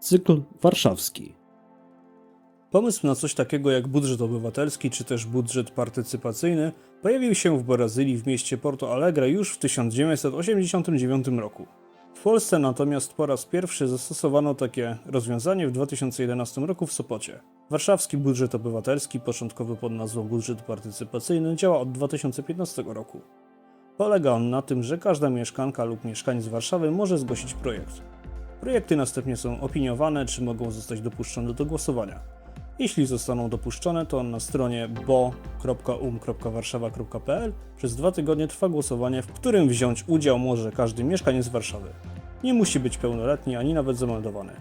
Cykl warszawski. Pomysł na coś takiego jak budżet obywatelski czy też budżet partycypacyjny pojawił się w Brazylii w mieście Porto Alegre już w 1989 roku. W Polsce natomiast po raz pierwszy zastosowano takie rozwiązanie w 2011 roku w Sopocie. Warszawski budżet obywatelski, początkowy pod nazwą budżet partycypacyjny, działa od 2015 roku. Polega on na tym, że każda mieszkanka lub mieszkaniec Warszawy może zgłosić projekt. Projekty następnie są opiniowane, czy mogą zostać dopuszczone do głosowania. Jeśli zostaną dopuszczone, to na stronie bo.um.warszawa.pl przez dwa tygodnie trwa głosowanie, w którym wziąć udział może każdy mieszkaniec Warszawy. Nie musi być pełnoletni ani nawet zameldowany.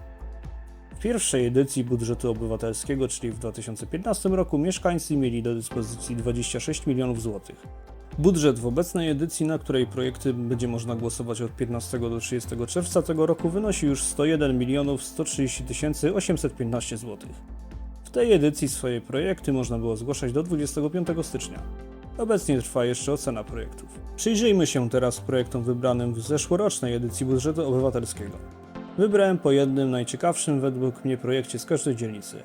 W pierwszej edycji budżetu obywatelskiego, czyli w 2015 roku, mieszkańcy mieli do dyspozycji 26 milionów złotych. Budżet w obecnej edycji, na której projekty będzie można głosować od 15 do 30 czerwca tego roku, wynosi już 101 milionów 130 tysięcy 815 zł. W tej edycji swoje projekty można było zgłaszać do 25 stycznia. Obecnie trwa jeszcze ocena projektów. Przyjrzyjmy się teraz projektom wybranym w zeszłorocznej edycji budżetu obywatelskiego. Wybrałem po jednym najciekawszym według mnie projekcie z każdej dzielnicy.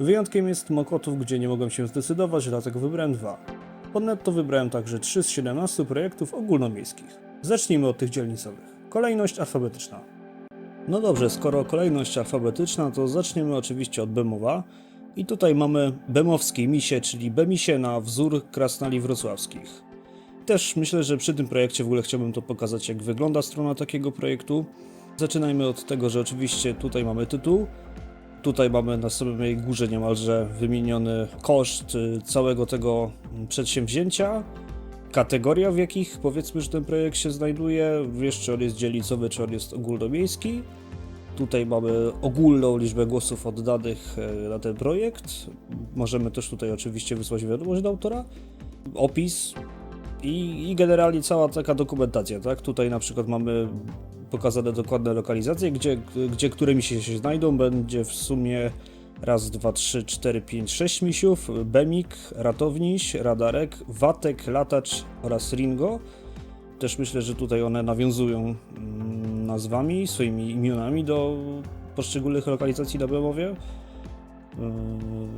Wyjątkiem jest Mokotów, gdzie nie mogłem się zdecydować, dlatego wybrałem dwa. Ponadto wybrałem także 3 z 17 projektów ogólnomiejskich. Zacznijmy od tych dzielnicowych. Kolejność alfabetyczna. No dobrze, skoro kolejność alfabetyczna, to zaczniemy oczywiście od Bemowa. I tutaj mamy bemowskie misie, czyli bemisie na wzór krasnali wrocławskich. Też myślę, że przy tym projekcie w ogóle chciałbym to pokazać, jak wygląda strona takiego projektu. Zaczynajmy od tego, że oczywiście tutaj mamy tytuł, Tutaj mamy na samej górze niemalże wymieniony koszt y, całego tego przedsięwzięcia, kategoria w jakich powiedzmy, że ten projekt się znajduje, wiesz czy on jest dzielnicowy, czy on jest ogólnomiejski. Tutaj mamy ogólną liczbę głosów oddanych e, na ten projekt. Możemy też tutaj oczywiście wysłać wiadomość do autora, opis i, i generalnie cała taka dokumentacja, tak? Tutaj na przykład mamy pokazane dokładne lokalizacje, gdzie, gdzie które misie się znajdą. Będzie w sumie raz, dwa, trzy, cztery, pięć, sześć misiów. Bemik, Ratowniś, Radarek, Watek, Latacz oraz Ringo. Też myślę, że tutaj one nawiązują mm, nazwami, swoimi imionami do poszczególnych lokalizacji na Bemowie.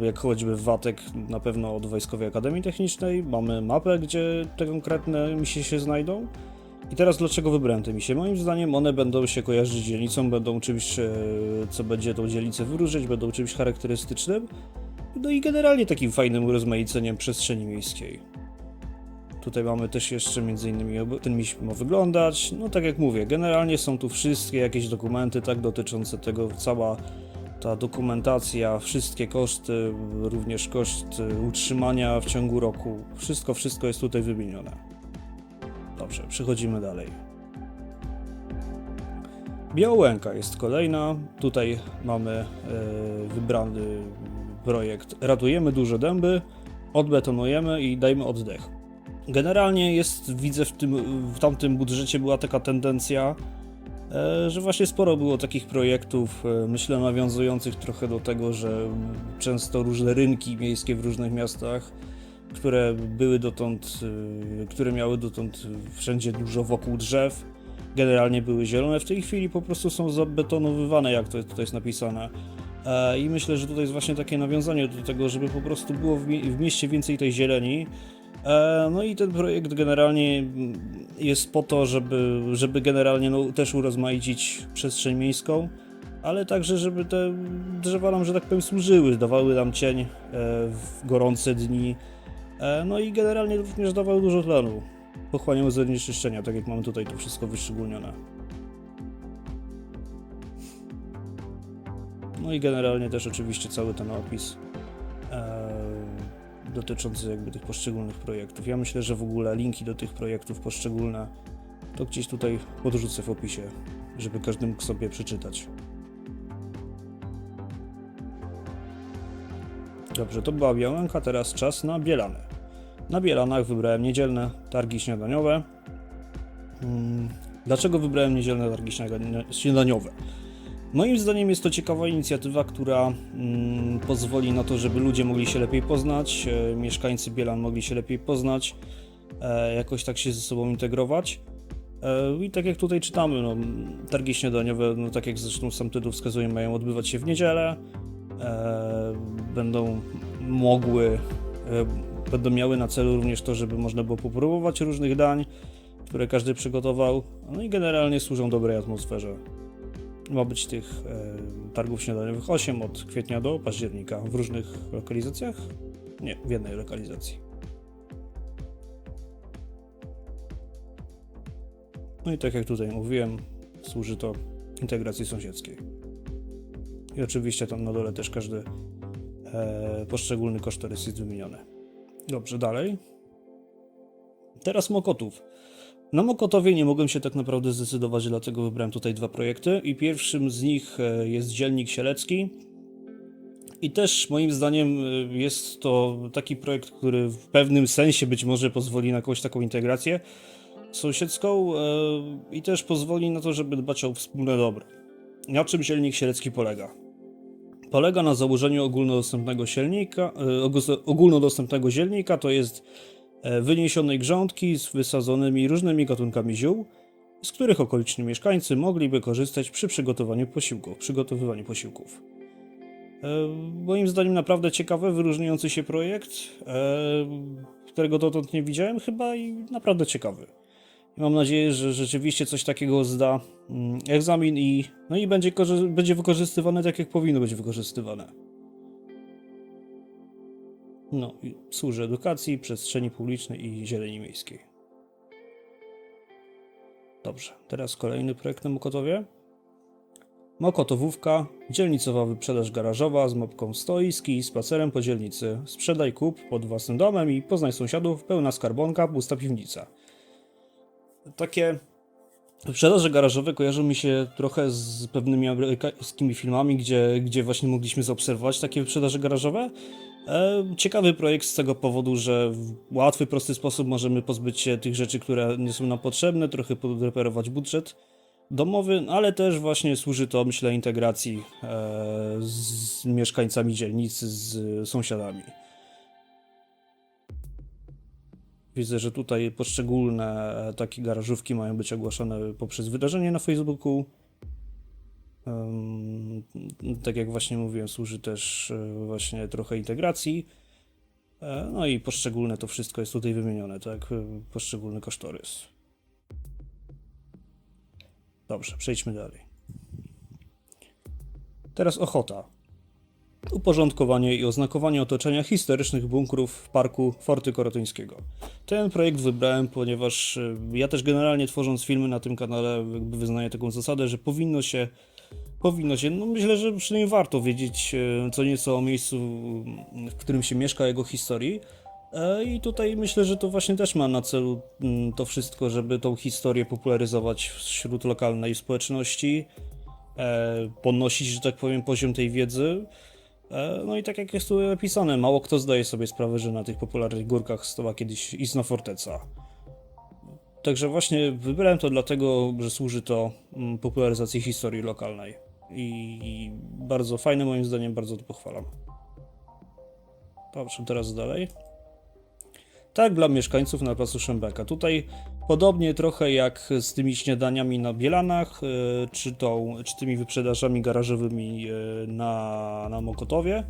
Yy, Jak choćby Watek na pewno od Wojskowej Akademii Technicznej. Mamy mapę, gdzie te konkretne misie się znajdą. I teraz dlaczego wybrałem te misie? Moim zdaniem one będą się kojarzyć z dzielnicą, będą czymś, e, co będzie tą dzielnicę wyróżniać, będą czymś charakterystycznym. No i generalnie takim fajnym urozmaiceniem przestrzeni miejskiej. Tutaj mamy też jeszcze między innymi ten miś ma wyglądać. No tak jak mówię, generalnie są tu wszystkie jakieś dokumenty tak dotyczące tego, cała ta dokumentacja, wszystkie koszty, również koszt e, utrzymania w ciągu roku. Wszystko, wszystko jest tutaj wymienione. Dobrze, przechodzimy dalej. Białęka jest kolejna. Tutaj mamy e, wybrany projekt Ratujemy duże dęby, odbetonujemy i dajmy oddech. Generalnie jest, widzę w, tym, w tamtym budżecie była taka tendencja, e, że właśnie sporo było takich projektów, e, myślę, nawiązujących trochę do tego, że często różne rynki miejskie w różnych miastach które były dotąd, y, które miały dotąd wszędzie dużo wokół drzew, generalnie były zielone, w tej chwili po prostu są zabetonowywane, jak to tutaj jest napisane. E, I myślę, że tutaj jest właśnie takie nawiązanie do tego, żeby po prostu było w, mieście więcej tej zieleni. E, No i ten projekt generalnie jest po to, żeby, żeby generalnie no, też urozmaicić przestrzeń miejską, ale także, żeby te drzewa nam, że tak powiem, służyły, dawały nam cień e, w gorące dni, No i generalnie również dawał dużo tlenu. Pochłaniał zanieczyszczenia, tak jak mamy tutaj to wszystko wyszczególnione. No i generalnie też oczywiście cały ten opis e, dotyczący jakby tych poszczególnych projektów. Ja myślę, że w ogóle linki do tych projektów poszczególne to gdzieś tutaj podrzucę w opisie, żeby każdy mógł sobie przeczytać. Dobrze, to była Białęka, teraz czas na Bielany. Na Bielanach wybrałem niedzielne targi śniadaniowe. Mm, Dlaczego wybrałem niedzielne targi śniadaniowe? Moim zdaniem jest to ciekawa inicjatywa, która mm, pozwoli na to, żeby ludzie mogli się lepiej poznać, e, mieszkańcy Bielan mogli się lepiej poznać, e, jakoś tak się ze sobą integrować. E, I tak jak tutaj czytamy, no, targi śniadaniowe, no, tak jak zresztą sam tytuł wskazuje, mają odbywać się w niedzielę. Będą mogły, będą miały na celu również to, żeby można było popróbować różnych dań, które każdy przygotował. No i generalnie służą dobrej atmosferze. Ma być tych e, targów śniadaniowych 8 od kwietnia do października w różnych lokalizacjach. Nie, w jednej lokalizacji. No i tak jak tutaj mówiłem, służy to integracji sąsiedzkiej. I oczywiście tam na dole też każdy e, poszczególny kosztorys jest wymieniony. Dobrze, dalej. Teraz Mokotów. Na Mokotowie nie mogłem się tak naprawdę zdecydować, dlatego wybrałem tutaj dwa projekty. I pierwszym z nich e, jest Dzielnik Sielecki. I też moim zdaniem e, jest to taki projekt, który w pewnym sensie być może pozwoli na jakąś taką integrację sąsiedzką e, i też pozwoli na to, żeby dbać o wspólne dobro. Na czym Zielnik Sielecki polega? Polega na założeniu ogólnodostępnego silnika, e, ogó- ogólnodostępnego zielnika, to jest e, wyniesionej grządki z wysadzonymi różnymi gatunkami ziół, z których okoliczni mieszkańcy mogliby korzystać przy przygotowaniu posiłków, przygotowywaniu posiłków. E, Moim zdaniem naprawdę ciekawy, wyróżniający się projekt, którego dotąd nie widziałem chyba i naprawdę ciekawy. I mam nadzieję, że rzeczywiście coś takiego zda mm, egzamin i, no i będzie, będzie wykorzystywane tak, jak powinno być wykorzystywane. No, służy edukacji, przestrzeni publicznej i zieleni miejskiej. Dobrze, teraz kolejny projekt na Mokotowie. Mokotowówka, dzielnicowa wyprzedaż garażowa z mapką stoiski i spacerem po dzielnicy. Sprzedaj kup pod własnym domem i poznaj sąsiadów, pełna skarbonka, pusta piwnica. Takie Wyprzedaże garażowe kojarzą mi się trochę z pewnymi amerykańskimi filmami, gdzie, gdzie właśnie mogliśmy zaobserwować takie wyprzedaże garażowe. E, ciekawy projekt z tego powodu, że w łatwy, prosty sposób możemy pozbyć się tych rzeczy, które nie są nam potrzebne, trochę podreperować budżet domowy, ale też właśnie służy to, myślę, integracji e, z mieszkańcami dzielnicy, z sąsiadami. Widzę, że tutaj poszczególne e, takie garażówki mają być ogłaszane poprzez wydarzenie na Facebooku. Tak jak właśnie mówiłem, służy też e, właśnie trochę integracji. E, No i poszczególne to wszystko jest tutaj wymienione, tak? Poszczególny kosztorys. Dobrze, przejdźmy dalej. Teraz ochota. Uporządkowanie i oznakowanie otoczenia historycznych bunkrów w parku Forty Korotyńskiego. Ten projekt wybrałem, ponieważ e, ja też generalnie tworząc filmy na tym kanale jakby wyznaję taką zasadę, że powinno się powinno się, no myślę, że przynajmniej warto wiedzieć e, co nieco o miejscu, w którym się mieszka, jego historii. E, I tutaj myślę, że to właśnie też ma na celu mm, to wszystko, żeby tą historię popularyzować wśród lokalnej społeczności, podnosić, że tak powiem, poziom tej wiedzy. E, No i tak jak jest tu napisane, mało kto zdaje sobie sprawę, że na tych popularnych górkach stała kiedyś istna forteca. Także właśnie wybrałem to dlatego, że służy to mm, popularyzacji historii lokalnej. I bardzo fajne moim zdaniem, bardzo to pochwalam. Dobrze, teraz dalej. Tak dla mieszkańców na placu Szembeka. Tutaj podobnie trochę jak z tymi śniadaniami na Bielanach, e, czy, tą, czy tymi wyprzedażami garażowymi e, na, na Mokotowie.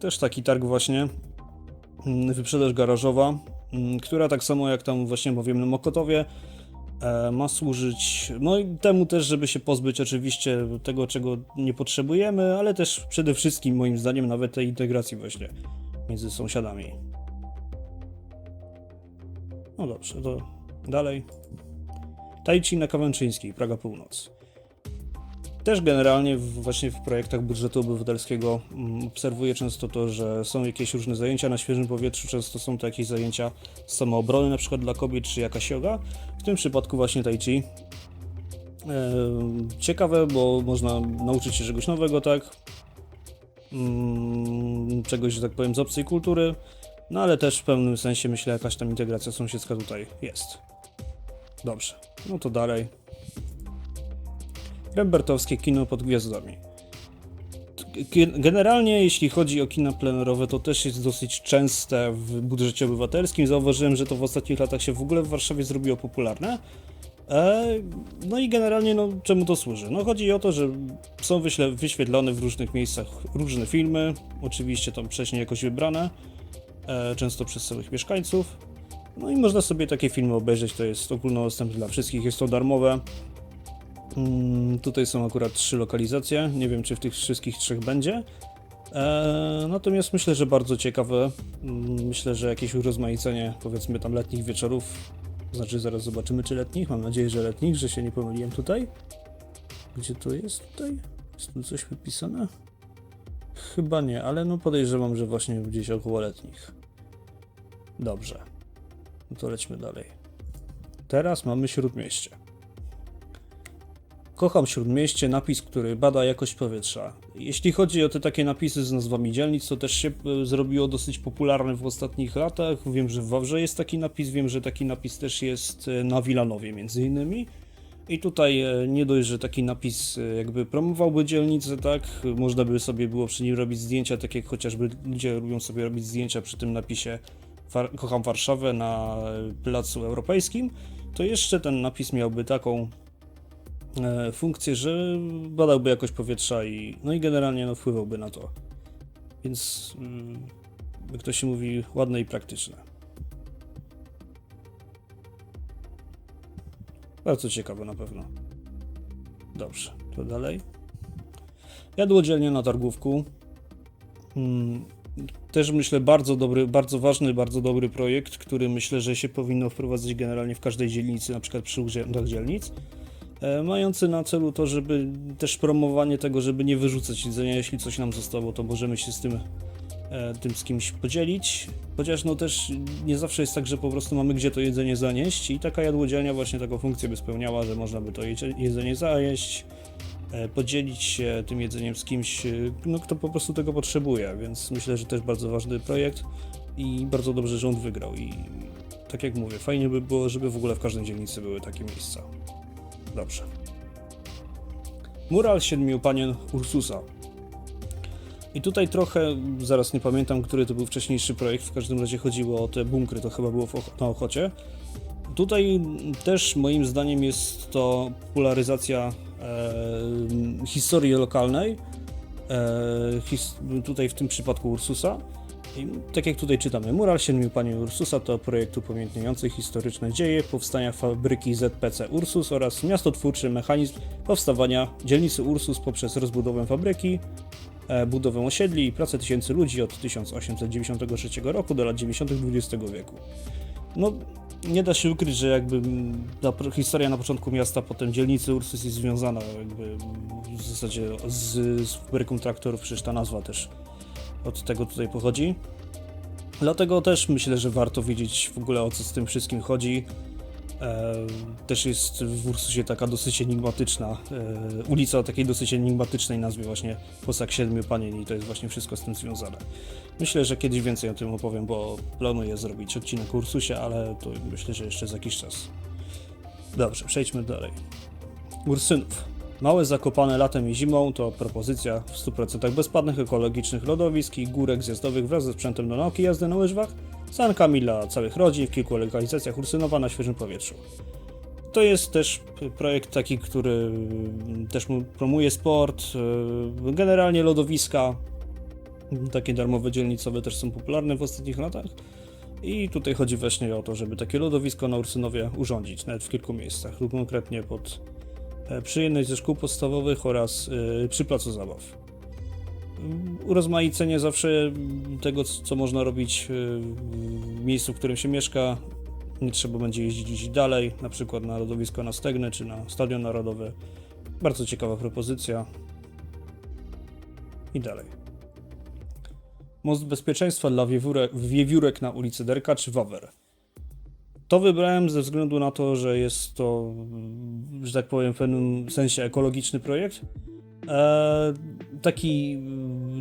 Też taki targ właśnie, mm, wyprzedaż garażowa, mm, która tak samo jak tam właśnie mówiłem na Mokotowie, e, ma służyć no i temu też, żeby się pozbyć oczywiście tego, czego nie potrzebujemy, ale też przede wszystkim moim zdaniem nawet tej integracji właśnie między sąsiadami. No dobrze, to dalej. Tajci na Kawęczyńskiej, Praga Północ. Też generalnie właśnie w projektach budżetu obywatelskiego mm, obserwuję często to, że są jakieś różne zajęcia na świeżym powietrzu, często są to jakieś zajęcia samoobrony, na przykład dla kobiet, czy jakaś yoga. W tym przypadku właśnie tai chi. Ciekawe, bo można nauczyć się czegoś nowego, tak? Mm, Czegoś, że tak powiem, z obcej kultury. No ale też w pewnym sensie myślę, jakaś tam integracja sąsiedzka tutaj jest. Dobrze, no to dalej. Rembertowskie kino pod gwiazdami. Ge- Generalnie, jeśli chodzi o kina plenerowe, to też jest dosyć częste w budżecie obywatelskim. Zauważyłem, że to w ostatnich latach się w ogóle w Warszawie zrobiło popularne. E, No i generalnie, no, czemu to służy? No chodzi o to, że są wyświetlone w różnych miejscach różne filmy, oczywiście tam wcześniej jakoś wybrane, często przez samych mieszkańców. No i można sobie takie filmy obejrzeć, to jest ogólnodostępne dla wszystkich, jest to darmowe. Mm, tutaj są akurat trzy lokalizacje, nie wiem czy w tych wszystkich trzech będzie. E, natomiast myślę, że bardzo ciekawe. Mm, Myślę, że jakieś urozmaicenie, powiedzmy tam letnich wieczorów. Znaczy, zaraz zobaczymy, czy letnich. Mam nadzieję, że letnich, że się nie pomyliłem tutaj. Gdzie to jest tutaj? Jest tu coś wypisane? Chyba nie, ale no podejrzewam, że właśnie gdzieś około letnich. Dobrze. No to lećmy dalej. Teraz mamy śródmieście. Kocham Śródmieście, napis, który bada jakość powietrza. Jeśli chodzi o te takie napisy z nazwami dzielnic, to też się e, zrobiło dosyć popularne w ostatnich latach. Wiem, że w Wawrze jest taki napis, wiem, że taki napis też jest e, na Wilanowie między innymi. I tutaj e, nie dość, że taki napis jakby promowałby dzielnicę, tak, można by sobie było przy nim robić zdjęcia, tak jak chociażby ludzie lubią sobie robić zdjęcia przy tym napisie War- Kocham Warszawę na Placu Europejskim, to jeszcze ten napis miałby taką e, funkcję, że badałby jakość powietrza i no i generalnie no, wpływałby na to. Więc mm, jak to się mówi, ładne i praktyczne. Bardzo ciekawe na pewno. Dobrze, to dalej. Jadłodzielnia na targówku. Mm, Też myślę bardzo dobry, bardzo ważny, bardzo dobry projekt, który myślę, że się powinno wprowadzić generalnie w każdej dzielnicy, na przykład przy urzędach dzielnic. E, mający na celu to, żeby też promowanie tego, żeby nie wyrzucać jedzenia, jeśli coś nam zostało, to możemy się z tym, e, tym z kimś podzielić. Chociaż no też nie zawsze jest tak, że po prostu mamy gdzie to jedzenie zanieść i taka jadłodzielnia właśnie taką funkcję by spełniała, że można by to jedzenie zajeść, podzielić się tym jedzeniem z kimś, e, no, kto po prostu tego potrzebuje, więc myślę, że też bardzo ważny projekt i bardzo dobrze, że on wygrał i tak jak mówię, fajnie by było, żeby w ogóle w każdej dzielnicy były takie miejsca. Dobrze. Mural siedmiu panien Ursusa. I tutaj trochę, zaraz nie pamiętam, który to był wcześniejszy projekt, w każdym razie chodziło o te bunkry, to chyba było Och- na Ochocie. Tutaj też moim zdaniem jest to popularyzacja e, historii lokalnej, e, his, tutaj w tym przypadku Ursusa. I tak jak tutaj czytamy, mural siedmiu pani Ursusa to projekt upamiętniający historyczne dzieje powstania fabryki ZPC Ursus oraz miastotwórczy mechanizm powstawania dzielnicy Ursus poprzez rozbudowę fabryki, e, budowę osiedli i pracę tysięcy ludzi od 1893 roku do lat 90. XX wieku. No, nie da się ukryć, że jakby ta historia na początku miasta, potem dzielnicy Ursus jest związana jakby w zasadzie z, z fabryką traktorów, przecież ta nazwa też od tego tutaj pochodzi. Dlatego też myślę, że warto wiedzieć w ogóle o co z tym wszystkim chodzi. E, też jest w Ursusie taka dosyć enigmatyczna e, ulica o takiej dosyć enigmatycznej nazwie właśnie Posag Siedmiu Panien i to jest właśnie wszystko z tym związane. Myślę, że kiedyś więcej o tym opowiem, bo planuję zrobić odcinek Ursusie, ale to myślę, że jeszcze za jakiś czas. Dobrze, przejdźmy dalej. Ursynów. Małe zakopane latem i zimą to propozycja w 100% bezpłatnych ekologicznych lodowisk i górek zjazdowych wraz ze sprzętem do nauki jazdy na łyżwach, sankami dla całych rodzin w kilku lokalizacjach Ursynowa na świeżym powietrzu. To jest też projekt taki, który mm, też mu promuje sport, yy, generalnie lodowiska, takie darmowe dzielnicowe też są popularne w ostatnich latach. I tutaj chodzi właśnie o to, żeby takie lodowisko na Ursynowie urządzić, nawet w kilku miejscach, konkretnie pod e, przy jednej ze szkół podstawowych oraz e, przy placu zabaw. Urozmaicenie zawsze tego, co można robić e, w miejscu, w którym się mieszka. Nie trzeba będzie jeździć dalej, na przykład na lodowisko na Stegny czy na Stadion Narodowy. Bardzo ciekawa propozycja. I dalej. Most bezpieczeństwa dla wiewiórek, wiewiórek na ulicy Derka czy Wawer. To wybrałem ze względu na to, że jest to, że tak powiem, w pewnym sensie ekologiczny projekt. E, taki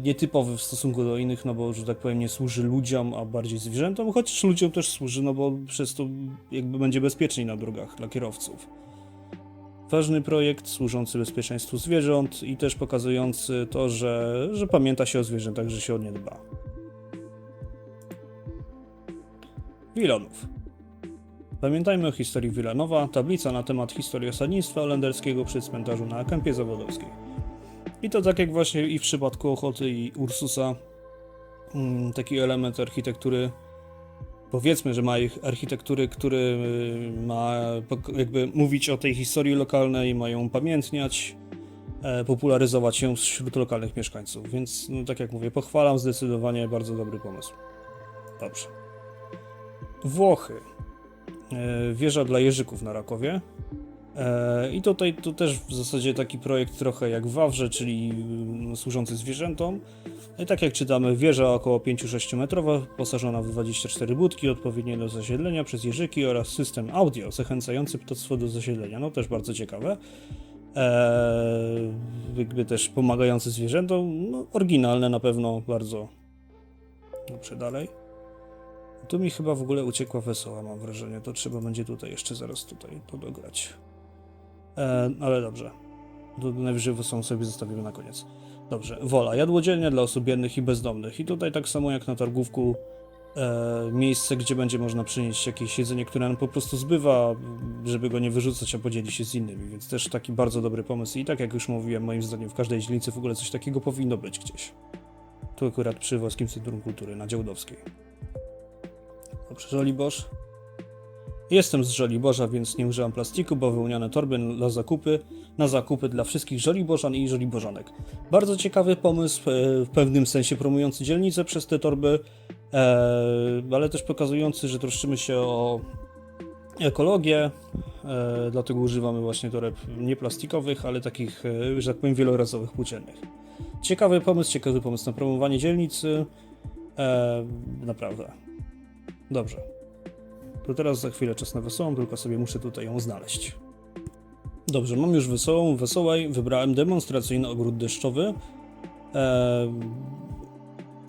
nietypowy w stosunku do innych, no bo, że tak powiem, nie służy ludziom, a bardziej zwierzętom, chociaż ludziom też służy, no bo przez to jakby będzie bezpieczniej na drogach dla kierowców. Ważny projekt służący bezpieczeństwu zwierząt i też pokazujący to, że, że pamięta się o zwierzętach, że się o nie dba. Wilanów. Pamiętajmy o historii Wilanowa, tablica na temat historii osadnictwa holenderskiego przy cmentarzu na Kępie Zawodowskiej. I to tak jak właśnie i w przypadku Ochoty i Ursusa, mm, taki element architektury, powiedzmy, że ma ich architektury, który y, ma jakby mówić o tej historii lokalnej, mają upamiętniać, e, popularyzować ją wśród lokalnych mieszkańców. Więc, no, tak jak mówię, pochwalam zdecydowanie bardzo dobry pomysł. Dobrze. Włochy. E, Wieża dla jeżyków na Rakowie. E, I tutaj to też w zasadzie taki projekt trochę jak Wawrze, czyli mm, służący zwierzętom. I tak jak czytamy, wieża około 5-6 metrowa, wyposażona w 24 budki odpowiednie do zasiedlenia przez jeżyki oraz system audio zachęcający ptactwo do zasiedlenia. No też bardzo ciekawe. Eee, jakby też pomagający zwierzętom. No, oryginalne na pewno, bardzo. Dobrze, dalej. Tu mi chyba w ogóle uciekła wesoła, mam wrażenie. To trzeba będzie tutaj jeszcze zaraz tutaj to dograć. E, ale dobrze. Najwyżej wesołą sobie zostawimy na koniec. Dobrze. Wola. Jadłodzielnia dla osób biednych i bezdomnych. I tutaj tak samo jak na targówku e, miejsce, gdzie będzie można przynieść jakieś jedzenie, które nam po prostu zbywa, żeby go nie wyrzucać, a podzielić się z innymi. Więc też taki bardzo dobry pomysł. I tak jak już mówiłem, moim zdaniem w każdej dzielnicy w ogóle coś takiego powinno być gdzieś. Tu akurat przy Włoskim Centrum Kultury na Działdowskiej. Dobrze, Żoliborz. Jestem z Żoliborza, więc nie używam plastiku, bo wyłonione torby dla zakupy, na zakupy dla wszystkich Żoliborzan i Żoliborzanek. Bardzo ciekawy pomysł, e, w pewnym sensie promujący dzielnicę przez te torby, e, ale też pokazujący, że troszczymy się o ekologię, e, dlatego używamy właśnie toreb nieplastikowych, ale takich, że tak powiem, wielorazowych, płóciennych. Ciekawy pomysł, ciekawy pomysł na promowanie dzielnicy, naprawdę. Dobrze. To teraz za chwilę czas na wesołą, tylko sobie muszę tutaj ją znaleźć. Dobrze, mam już wesołą. Wesołej wybrałem demonstracyjny ogród deszczowy. Eee,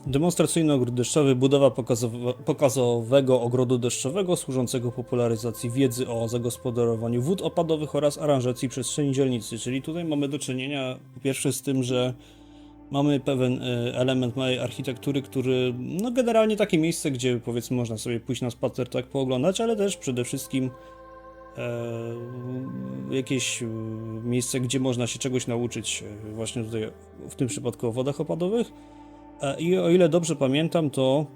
demonstracyjny ogród deszczowy, budowa pokazowa- pokazowego ogrodu deszczowego służącego popularyzacji wiedzy o zagospodarowaniu wód opadowych oraz aranżacji przestrzeni dzielnicy. Czyli tutaj mamy do czynienia po pierwsze z tym, że mamy pewien e, element małej architektury, który, no generalnie takie miejsce, gdzie powiedzmy można sobie pójść na spacer, tak pooglądać, ale też przede wszystkim e, jakieś e, miejsce, gdzie można się czegoś nauczyć, e, właśnie tutaj w tym przypadku o wodach opadowych. E, I o ile dobrze pamiętam, to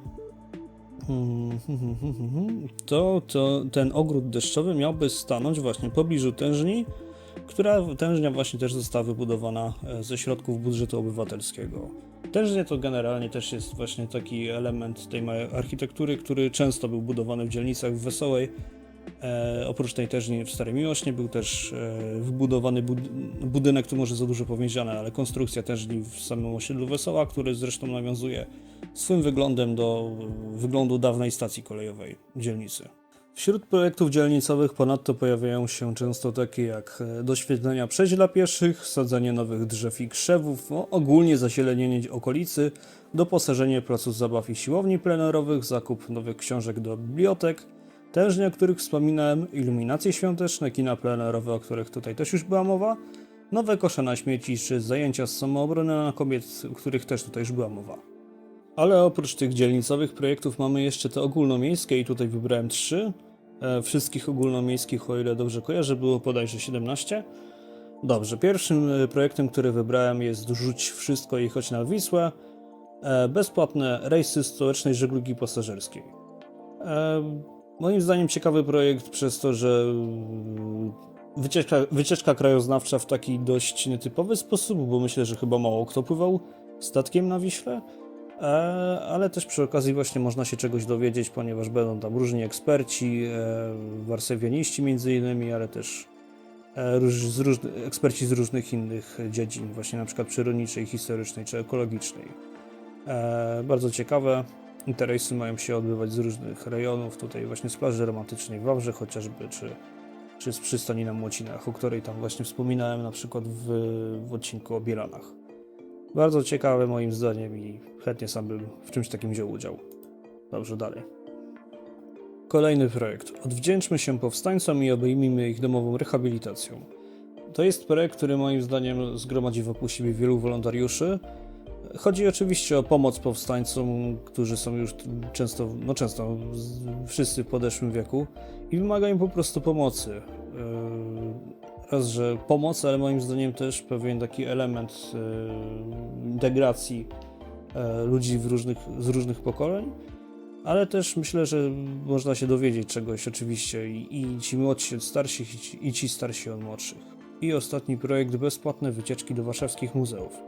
to, to ten ogród deszczowy miałby stanąć właśnie w pobliżu tężni, która tężnia właśnie też została wybudowana e, ze środków budżetu obywatelskiego. Tężnie to generalnie też jest właśnie taki element tej architektury, który często był budowany w dzielnicach w Wesołej. E, oprócz tej tężni w Starej Miłośnie był też e, wybudowany bud budynek, tu może za dużo powiedziane, ale konstrukcja tężni w samym osiedlu Wesoła, który zresztą nawiązuje swym wyglądem do wyglądu dawnej stacji kolejowej dzielnicy. Wśród projektów dzielnicowych ponadto pojawiają się często takie jak e, doświetlenia przejść dla pieszych, sadzenie nowych drzew i krzewów, no, ogólnie zasielenienie okolicy, doposażenie placów zabaw i siłowni plenerowych, zakup nowych książek do bibliotek, tężnie, o których wspominałem, iluminacje świąteczne, kina plenerowe, o których tutaj też już była mowa, nowe kosze na śmieci czy zajęcia z samoobrony na kobiet, o których też tutaj już była mowa. Ale oprócz tych dzielnicowych projektów mamy jeszcze te ogólnomiejskie i tutaj wybrałem trzy. E, wszystkich ogólnomiejskich, o ile dobrze kojarzę, było bodajże 17. Dobrze, pierwszym e, projektem, który wybrałem jest Rzuć wszystko i chodź na Wisłę. E, bezpłatne rejsy stołecznej żeglugi pasażerskiej. Moim zdaniem ciekawy projekt przez to, że mm, wycieczka, wycieczka krajoznawcza w taki dość nietypowy sposób, bo myślę, że chyba mało kto pływał statkiem na Wiśle. E, ale też przy okazji właśnie można się czegoś dowiedzieć, ponieważ będą tam różni eksperci, e, warszawianiści między innymi, ale też e, z różny, eksperci z różnych innych dziedzin, właśnie na przykład przyrodniczej, historycznej czy ekologicznej. Bardzo ciekawe. Interesy mają się odbywać z różnych rejonów, tutaj właśnie z plaży romantycznej w Wawrze chociażby, czy, czy z przystani na Młocinach, o której tam właśnie wspominałem na przykład w, w odcinku o Bielanach. Bardzo ciekawe moim zdaniem i chętnie sam bym w czymś takim wziął udział. Dobrze, dalej. Kolejny projekt. Odwdzięczmy się powstańcom i obejmijmy ich domową rehabilitacją. To jest projekt, który moim zdaniem zgromadzi wokół siebie wielu wolontariuszy. Chodzi oczywiście o pomoc powstańcom, którzy są już często, no często wszyscy w podeszłym wieku i wymagają po prostu pomocy. Raz, że pomoc, ale moim zdaniem też pewien taki element yy, integracji e, ludzi różnych, z różnych pokoleń, ale też myślę, że można się dowiedzieć czegoś oczywiście i, i ci młodsi od starszych i ci, i ci starsi od młodszych. I ostatni projekt bezpłatne wycieczki do warszawskich muzeów.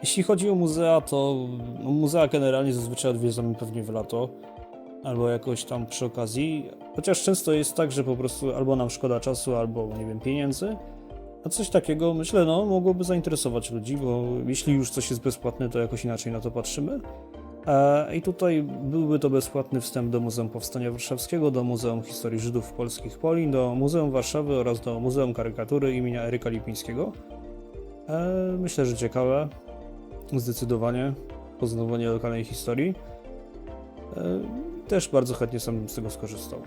Jeśli chodzi o muzea, to muzea generalnie zazwyczaj odwiedzamy pewnie w lato, albo jakoś tam przy okazji, chociaż często jest tak, że po prostu albo nam szkoda czasu, albo nie wiem, pieniędzy, a coś takiego myślę, no, mogłoby zainteresować ludzi, bo jeśli już coś jest bezpłatne, to jakoś inaczej na to patrzymy. E, I tutaj byłby to bezpłatny wstęp do Muzeum Powstania Warszawskiego, do Muzeum Historii Żydów Polskich Polin, do Muzeum Warszawy oraz do Muzeum Karykatury imienia Eryka Lipińskiego. E, Myślę, że ciekawe. Zdecydowanie. Poznawanie lokalnej historii. Też bardzo chętnie sam bym z tego skorzystał.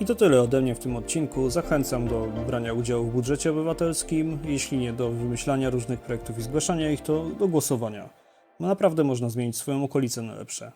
I to tyle ode mnie w tym odcinku. Zachęcam do brania udziału w budżecie obywatelskim, jeśli nie do wymyślania różnych projektów i zgłaszania ich, to do głosowania. No naprawdę można zmienić swoją okolicę na lepsze.